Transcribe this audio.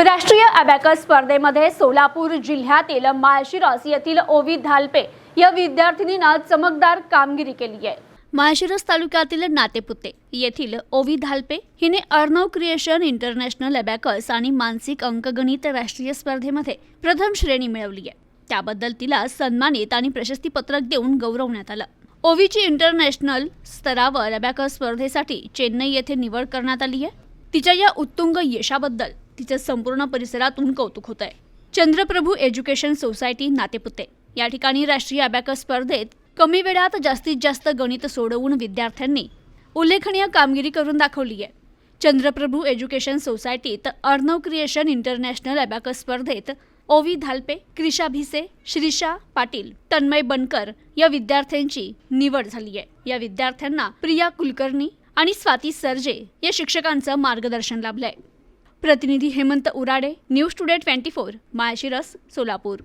राष्ट्रीय अबॅकस स्पर्धेमध्ये सोलापूर जिल्ह्यातील माळशिरस येथील ओवी धालपे या विद्यार्थिनीनं चमकदार कामगिरी केली आहे. माळशिरस तालुक्यातील नातेपुते येथील ओवी धालपे हिने अर्णव क्रिएशन इंटरनॅशनल अबॅकस आणि मानसिक अंकगणित राष्ट्रीय स्पर्धेमध्ये प्रथम श्रेणी मिळवली आहे. त्याबद्दल तिला सन्मानित आणि प्रशस्तीपत्रक देऊन गौरवण्यात आलं. ओवीची इंटरनॅशनल स्तरावर अबॅकस स्पर्धेसाठी चेन्नई येथे निवड करण्यात आली आहे. तिच्या या उत्तुंग यशाबद्दल तिचं संपूर्ण परिसरातून कौतुक होत आहे. Chandraprabhu education society Natepute. या ठिकाणी राष्ट्रीय अबॅकस स्पर्धेत कमी वेळात जास्तीत जास्त गणित सोडवून विद्यार्थ्यांनी उल्लेखनीय कामगिरी करून दाखवली आहे. चंद्रप्रभू एज्युकेशन सोसायटीत अर्णव क्रिएशन इंटरनॅशनल अबॅकस स्पर्धेत ओवी धालपे क्रिशा भिसे श्रीशा पाटील तन्मय बनकर या विद्यार्थ्यांची निवड झाली आहे. या विद्यार्थ्यांना प्रिया कुलकर्णी आणि स्वाती सर्जे या शिक्षकांचं मार्गदर्शन लाभलंय. प्रतिनिधी Hemant Urade news today twenty four Malshiras Solapur.